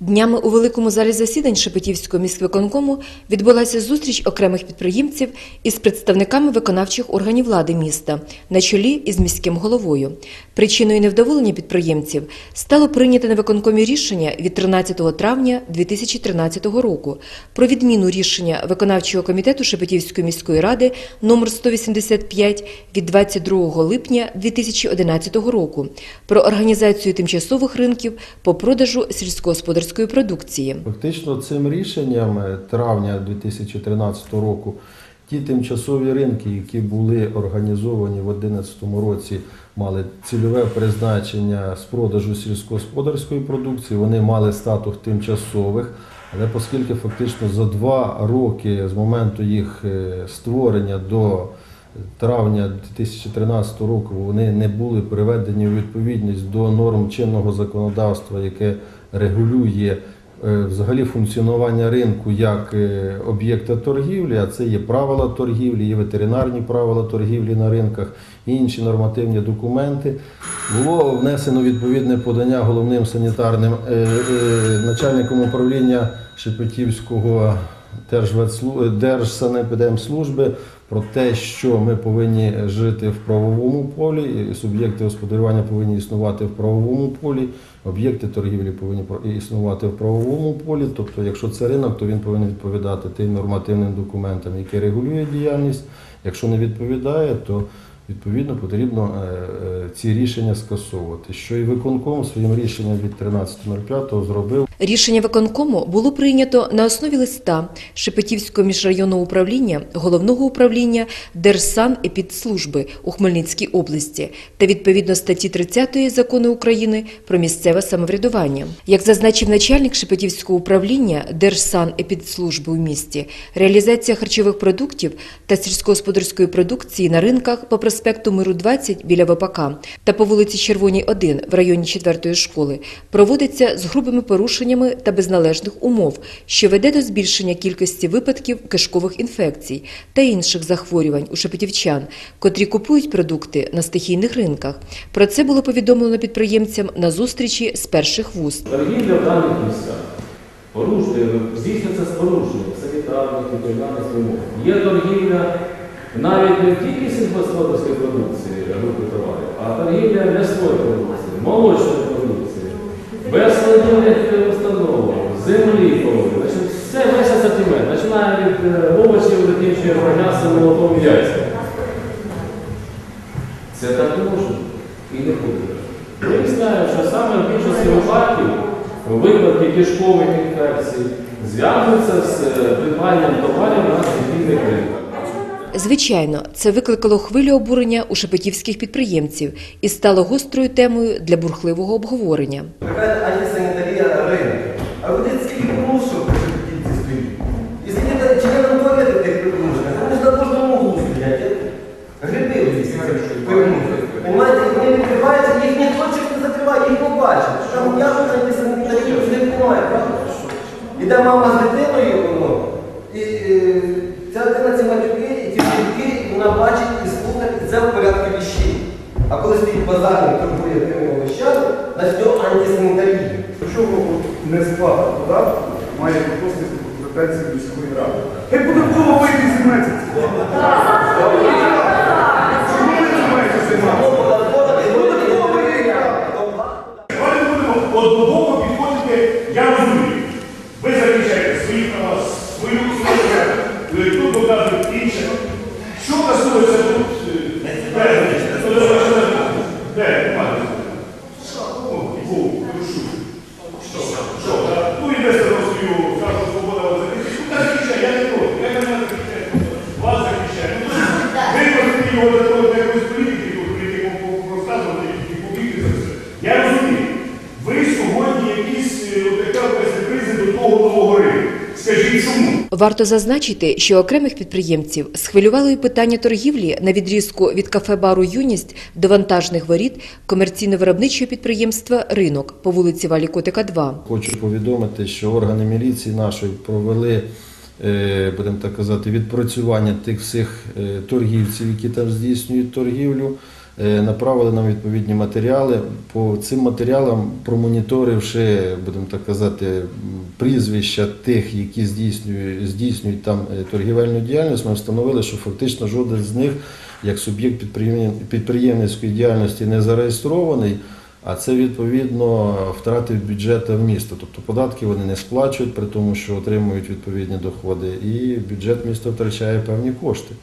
Днями у великому залі засідань Шепетівського міськвиконкому відбулася зустріч окремих підприємців із представниками виконавчих органів влади міста на чолі із міським головою. Причиною невдоволення підприємців стало прийняте на виконкомі рішення від 13 травня 2013 року про відміну рішення виконавчого комітету Шепетівської міської ради номер 185 від 22 липня 2011 року про організацію тимчасових ринків по продажу сільськогосподарської продукції. Фактично цим рішенням е, травня 2013 року ті тимчасові ринки, які були організовані в 2011 році, мали цільове призначення з продажу сільськогосподарської продукції, вони мали статус тимчасових. Але оскільки фактично за два роки з моменту їх е, створення до травня 2013 року вони не були приведені у відповідність до норм чинного законодавства, яке регулює е, взагалі функціонування ринку як е, об'єкта торгівлі, а це є правила торгівлі, є ветеринарні правила торгівлі на ринках, і інші нормативні документи. Було внесено відповідне подання головним санітарним е, начальником управління Шепетівського Держсанепідемслужби про те, що ми повинні жити в правовому полі, суб'єкти господарювання повинні існувати в правовому полі, об'єкти торгівлі повинні існувати в правовому полі. Тобто, якщо це ринок, то він повинен відповідати тим нормативним документам, які регулює діяльність. Якщо не відповідає, то відповідно потрібно е, е, ці рішення скасовувати. Що і виконком своїм рішенням від 13.05 зробив. Рішення виконкому було прийнято на основі листа Шепетівського міжрайонного управління Головного управління Держсанепідслужби у Хмельницькій області та відповідно статті 30 Закону України про місцеве самоврядування. Як зазначив начальник Шепетівського управління Держсанепідслужби у місті, реалізація харчових продуктів та сільськогосподарської продукції на ринках по проспекту Миру 20 біля ВПК та по вулиці Червоній 1 в районі 4 школи проводиться з грубими порушеннями та без належних умов, що веде до збільшення кількості випадків кишкових інфекцій та інших захворювань у шепетівчан, котрі купують продукти на стихійних ринках. Про це було повідомлено підприємцям на зустрічі з перших вуст. Торгівля в даних місцях порушує, здійснюється з порушенням санітарних, ветеринарних вимог. Є торгівля навіть не тільки сільськогосподарської продукції групи товарів, а торгівля м'ясної продукції, молочної продукції, без холодильних установ, землі половини. Все весь асортимент, починає від е, овочів, закінчує м'ясом, молоком, яйцем. Це так не може і не буде. Я знаю, що саме в більшості випадків випадки кишкових інфекцій зв'язуються з е, придбанням товарів на стихійних ринках. Звичайно, це викликало хвилю обурення у шепетівських підприємців і стало гострою темою для бурхливого обговорення. Яка антисанітарія ринку? А ви скільки мусор сплата має відносити до претензії міської ради? Хай податково вийде займається. Чому ви займаєтеся займатися? Давайте будемо однодумно підходити, я розумію. Ви захищаєте свої права, свою свою, тут доказують інше. Що стосується тут? е, Де? Де? Немає. Ну, був, душу. Що? Що? так? Ну, інвестор свою кажу, свобода вас захищає. Ну, так захищає, я не проти. Я не мене захищаю. Вас захищає. Ну, Ви можете його для того, для якоїсь політики, тут політику розказувати і побігти за це. Я розумію. Ви сьогодні якісь, е, от яка якась кризи до того нового ринку. Скажіть, чому? Варто зазначити, що окремих підприємців схвилювало і питання торгівлі на відрізку від кафе-бару Юність до вантажних воріт комерційно-виробничого підприємства Ринок по вулиці Валі Котика 2. Хочу повідомити, що органи міліції нашої провели, е, будемо так казати, відпрацювання тих всіх е, торгівців, які там здійснюють торгівлю. Е, направили нам відповідні матеріали. По цим матеріалам, промоніторивши, будемо так казати, прізвища тих, які здійснюють, здійснюють там е, торгівельну діяльність, ми встановили, що фактично жоден з них як суб'єкт підприєм- підприємницької діяльності не зареєстрований. А це відповідно втрати бюджету в місто. Тобто податки вони не сплачують, при тому, що отримують відповідні доходи, і бюджет міста втрачає певні кошти.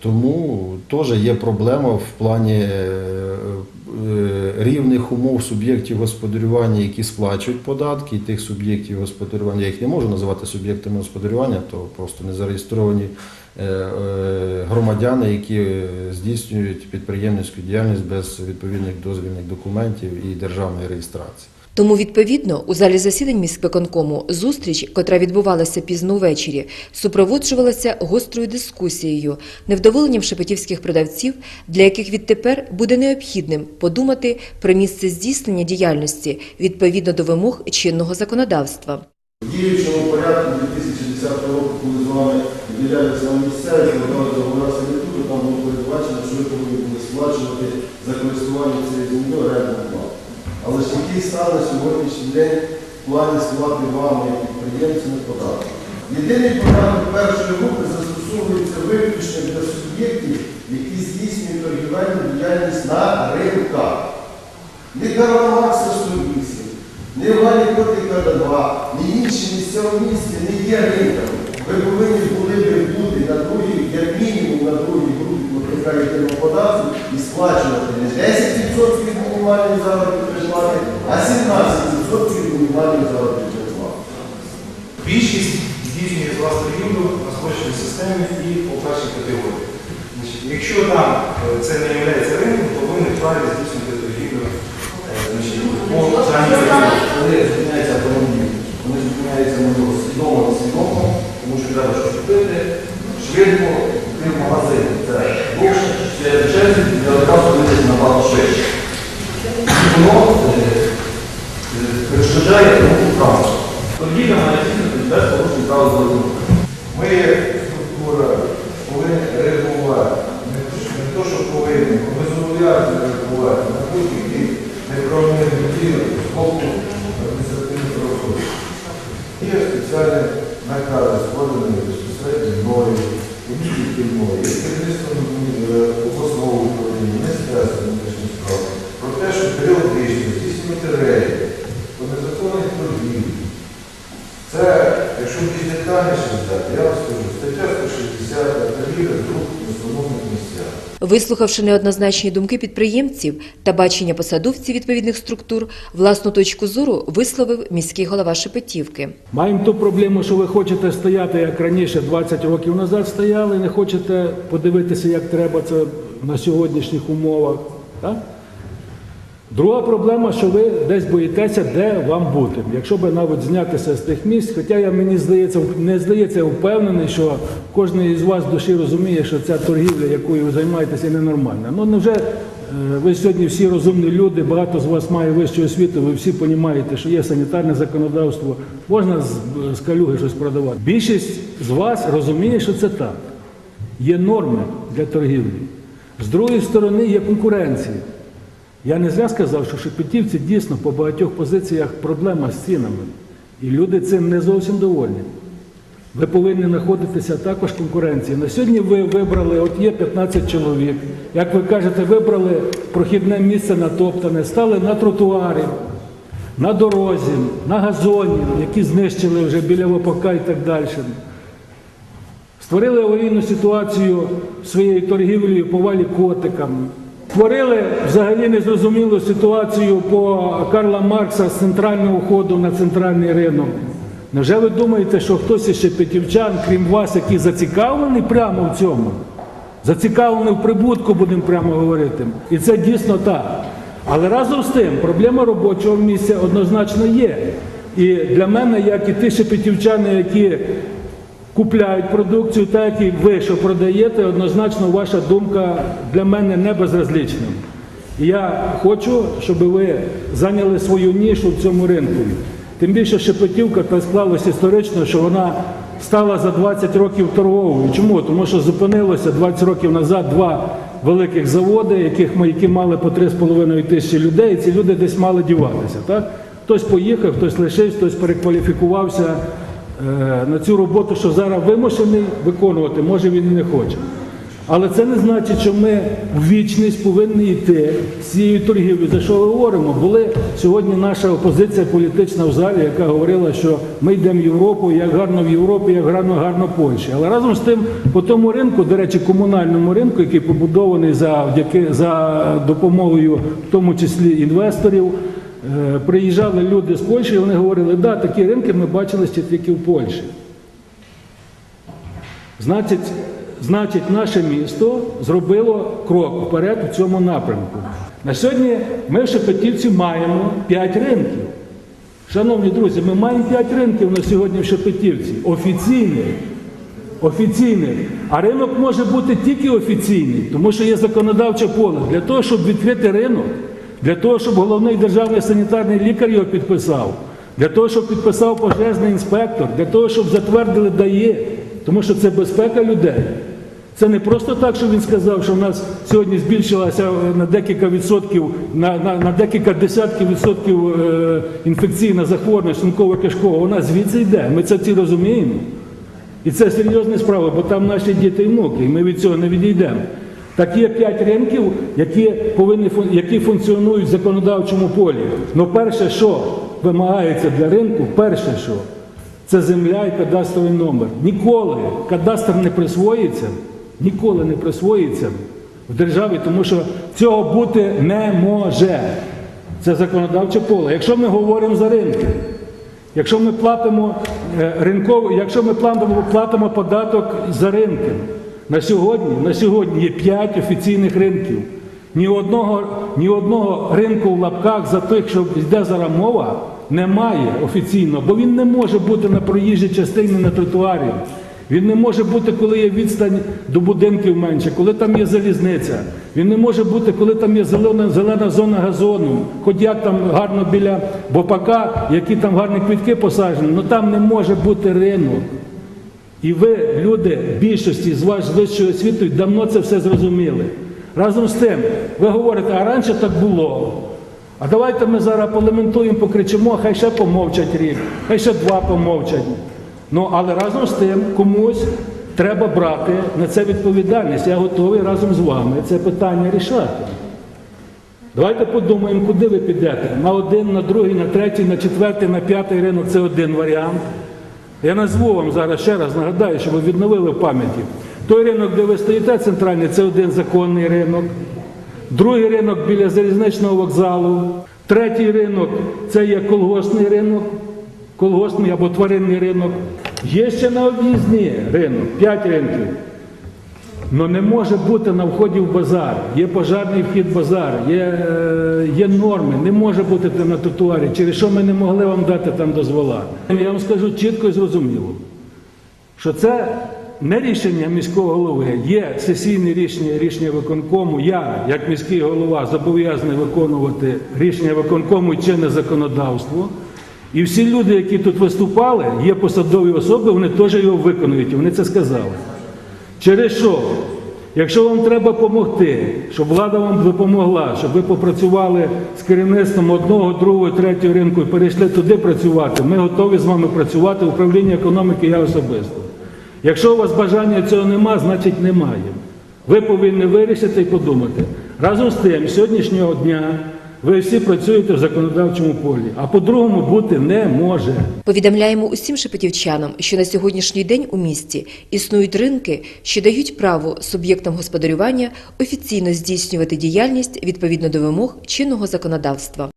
Тому теж є проблема в плані е, е, рівних умов суб'єктів господарювання, які сплачують податки, і тих суб'єктів господарювання. Я їх не можу називати суб'єктами господарювання, то просто не зареєстровані е, громадяни, які здійснюють підприємницьку діяльність без відповідних дозвільних документів і державної реєстрації. Тому, відповідно, у залі засідань міськвиконкому зустріч, котра відбувалася пізно ввечері, супроводжувалася гострою дискусією, невдоволенням шепетівських продавців, для яких відтепер буде необхідним подумати про місце здійснення діяльності відповідно до вимог чинного законодавства. В діючому порядку 2010 року, коли з вами виділялися Який стане сьогоднішній день в плані сплати вами як підприємцями податку? Єдиний порядок першої групи застосовується виключно для суб'єктів, які здійснюють торгівельну діяльність на ринках. Ні Карла Маркса 108, ні Івані Котика 2, ні інші місця в місті не є ринками. Ви повинні були би бути на другій, як мінімум на другій групі платника єдиного податку і сплачувати не 10% від мінімальної заробітної а 17% від мінімальної заробітної плати. Більшість здійснює з вас торгівлю на спрощеній системі і по першій категорії. Значить, якщо там е, це не є ринком, то ви не вправі здійснювати торгівлю е, по даній категорії. Вони зупиняються автомобілі, вони зупиняються можливо свідомо, несвідомо, тому що треба щось купити, швидко, крім магазину. Це довше, ще черзі, для одразу вийти набагато швидше. Воно перешкоджає тому транспорту. Торгівля має здійснити без порушень правил дорожнього руху. Ми, структура, повинні реагувати. Не то, що- повинні, ми зобов'язані реагувати на будь-які неправомірні дії з боку адміністративних правосуддя. Є спеціальні накази, складені безпосередньо мною, і тільки мною, і керівництвом е, обласного управління, Міністерства внутрішніх справ, про те, що періодично здійснювати рейди по незаконних торгівлі. Це, якщо більш детальніше взяти, я вам скажу, стаття 160 торгівля друг в основних місцях. Вислухавши неоднозначні думки підприємців та бачення посадовців відповідних структур, власну точку зору висловив міський голова Шепетівки. Маємо ту проблему, що ви хочете стояти, як раніше 20 років назад стояли, не хочете подивитися, як треба це на сьогоднішніх умовах. Так? Друга проблема, що ви десь боїтеся, де вам бути. Якщо би навіть знятися з тих місць, хоча я мені здається, не здається, впевнений, що кожен із вас в душі розуміє, що ця торгівля, якою ви займаєтеся, ненормальна. Ну невже е, ви сьогодні всі розумні люди, багато з вас має вищу освіту, ви всі розумієте, що є санітарне законодавство, можна з, з калюги щось продавати. Більшість з вас розуміє, що це так. Є норми для торгівлі. З другої сторони, є конкуренція. Я не зря сказав, що шепетівці дійсно по багатьох позиціях проблема з цінами. І люди цим не зовсім довольні. Ви повинні знаходитися також в конкуренції. На сьогодні ви вибрали, от є 15 чоловік. Як ви кажете, вибрали прохідне місце натоптане, стали на тротуарі, на дорозі, на газоні, які знищили вже біля ВПК і так далі. Створили аварійну ситуацію своєю торгівлею по валі Створили взагалі незрозумілу ситуацію по Карла Маркса з центрального входу на центральний ринок. Невже ви думаєте, що хтось із шепетівчан, крім вас, який зацікавлений прямо в цьому? Зацікавлений в прибутку, будемо прямо говорити. І це дійсно так. Але разом з тим, проблема робочого місця однозначно є. І для мене, як і ті шепетівчани, які купляють продукцію, так як і ви, що продаєте, однозначно ваша думка для мене не безразлічна. Я хочу, щоб ви зайняли свою нішу в цьому ринку. Тим більше Шепетівка так склалося історично, що вона стала за 20 років торговою. Чому? Тому що зупинилося 20 років назад два великих заводи, яких ми, які мали по 3,5 тисячі людей, і ці люди десь мали діватися. Так? Хтось поїхав, хтось лишився, хтось перекваліфікувався на цю роботу, що зараз вимушений виконувати, може він і не хоче. Але це не значить, що ми в вічність повинні йти з цією торгівлею. За що говоримо? Були сьогодні наша опозиція політична в залі, яка говорила, що ми йдемо в Європу, як гарно в Європі, як гарно гарно в Польщі. Але разом з тим, по тому ринку, до речі, комунальному ринку, який побудований завдяки за допомогою, в тому числі інвесторів. Е, Приїжджали люди з Польщі, і вони говорили, да, такі ринки ми бачили ще тільки в Польщі. Значить, значить, наше місто зробило крок вперед у цьому напрямку. На сьогодні ми в Шепетівці маємо 5 ринків. Шановні друзі, ми маємо 5 ринків на сьогодні в Шепетівці. Офіційних. Офіційних. А ринок може бути тільки офіційний, тому що є законодавче поле. Для того, щоб відкрити ринок, для того, щоб головний державний санітарний лікар його підписав, для того, щоб підписав пожежний інспектор, для того, щоб затвердили ДАЄ, тому що це безпека людей. Це не просто так, що він сказав, що в нас сьогодні збільшилася е, на декілька відсотків, на, на, на декілька десятків відсотків е, інфекційна захворюваність шлунково кишкового Вона звідси йде. Ми це всі розуміємо. І це серйозна справа, бо там наші діти і внуки, і ми від цього не відійдемо. Так є п'ять ринків, які, повинні, які функціонують в законодавчому полі. Ну перше, що вимагається для ринку, перше, що це земля і кадастровий номер. Ніколи кадастр не присвоїться, ніколи не присвоїться в державі, тому що цього бути не може. Це законодавче поле. Якщо ми говоримо за ринки, Якщо ми платимо е, ринковий, якщо ми платимо, платимо податок за ринки, на сьогодні, на сьогодні є 5 офіційних ринків. Ні одного, ні одного ринку в лапках за тих, що йде зараз мова, немає офіційно, бо він не може бути на проїжджій частині на тротуарі. Він не може бути, коли є відстань до будинків менше, коли там є залізниця. Він не може бути, коли там є зелена, зелена зона газону. Хоч як там гарно біля бопака, які там гарні квітки посаджені, але там не може бути ринок. І ви, люди, більшості з вас з вищою освітою, давно це все зрозуміли. Разом з тим, ви говорите, а раніше так було. А давайте ми зараз полементуємо, покричимо, хай ще помовчать рік, хай ще два помовчать. Ну, але разом з тим комусь треба брати на це відповідальність. Я готовий разом з вами це питання рішати. Давайте подумаємо, куди ви підете. На один, на другий, на третій, на четвертий, на п'ятий ринок це один варіант. Я назву вам зараз ще раз, нагадаю, щоб ви відновили в пам'яті. Той ринок, де ви стоїте центральний, це один законний ринок. Другий ринок біля залізничного вокзалу. Третій ринок це є колгоспний ринок, колгоспний або тваринний ринок. Є ще на об'їзні ринок, п'ять ринків. Ну не може бути на вході в базар. Є пожарний вхід в базар, є, е, є норми, не може бути на тротуарі, через що ми не могли вам дати там дозвола. Я вам скажу чітко і зрозуміло, що це не рішення міського голови, є сесійне рішення, рішення виконкому. Я, як міський голова, зобов'язаний виконувати рішення виконкому і чинне законодавство. І всі люди, які тут виступали, є посадові особи, вони теж його виконують, і вони це сказали. Через що? Якщо вам треба допомогти, щоб влада вам допомогла, щоб ви попрацювали з керівництвом одного, другого, третього ринку і перейшли туди працювати, ми готові з вами працювати, управління економіки я особисто. Якщо у вас бажання цього нема, значить немає. Ви повинні вирішити і подумати. Разом з тим, сьогоднішнього дня ви всі працюєте в законодавчому полі, а по-другому бути не може. Повідомляємо усім шепетівчанам, що на сьогоднішній день у місті існують ринки, що дають право суб'єктам господарювання офіційно здійснювати діяльність відповідно до вимог чинного законодавства.